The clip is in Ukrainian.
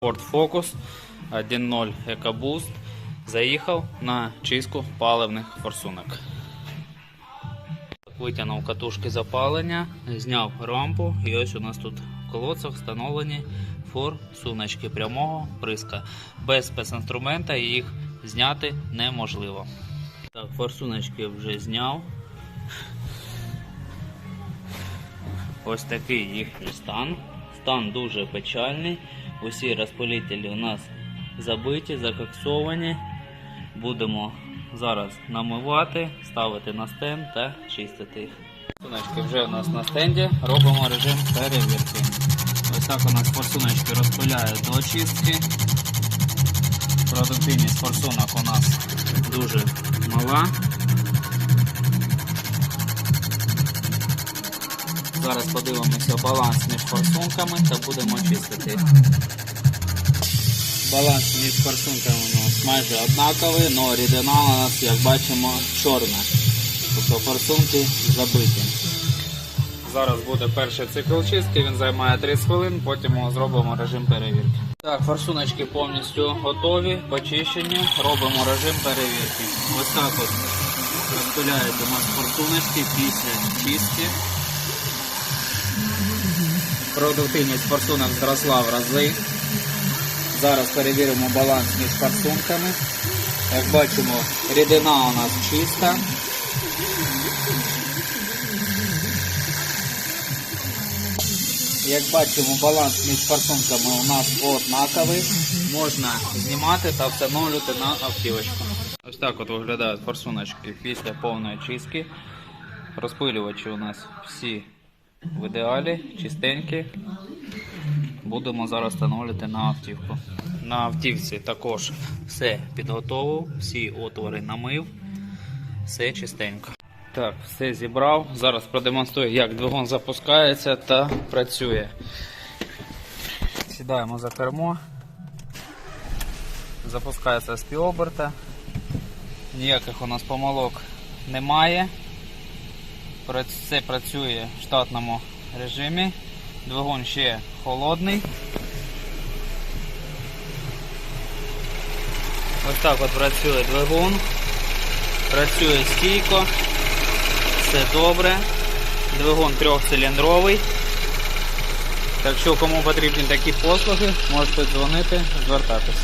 Ford Focus 1.0 EcoBoost заїхав на чистку паливних форсунок. Витягнув катушки запалення, зняв рампу і ось у нас тут в колодцях встановлені форсуночки прямого приска. Без спецінструмента їх зняти неможливо. Так, форсуночки вже зняв. Ось такий їхній стан. Стан дуже печальний. Усі розпилителі у нас забиті, закоксовані. Будемо зараз намивати, ставити на стенд та чистити їх. Форсуночки вже у нас на стенді. Робимо режим перевірки. Ось так у нас форсуночки розпиляють до очистки. Продуктивність форсунок у нас дуже мала. Зараз подивимося баланс між форсунками та будемо чистити. Баланс між форсунками у нас майже однаковий, але рідина у нас, як бачимо, чорна. Тобто форсунки забиті. Зараз буде перший цикл чистки, він займає 30 хвилин, потім зробимо режим перевірки. Так, форсуночки повністю готові, почищені, робимо режим перевірки. Ось так от розпиляють у нас форсуночки після чистки. Продуктивність форсунок зросла в рази. Зараз перевіримо баланс між форсунками. Як бачимо, рідина у нас чиста. Як бачимо, баланс між форсунками у нас однаковий. Можна знімати та встановлювати на автівочку. Ось так от виглядають форсуночки після повної чистки. Розпилювачі у нас всі в ідеалі, чистенькі. Будемо зараз встановлювати на автівку. На автівці також все підготовив, всі отвори намив, все чистенько. Так, все зібрав. Зараз продемонструю, як двигун запускається та працює. Сідаємо за кермо. Запускається з півоберта. Ніяких у нас помилок немає. Все працює в штатному режимі. Двигун ще холодний. Ось так от працює двигун. Працює стійко. Все добре. Двигун трьохциліндровий. Так що кому потрібні такі послуги, можете дзвонити, звертатись.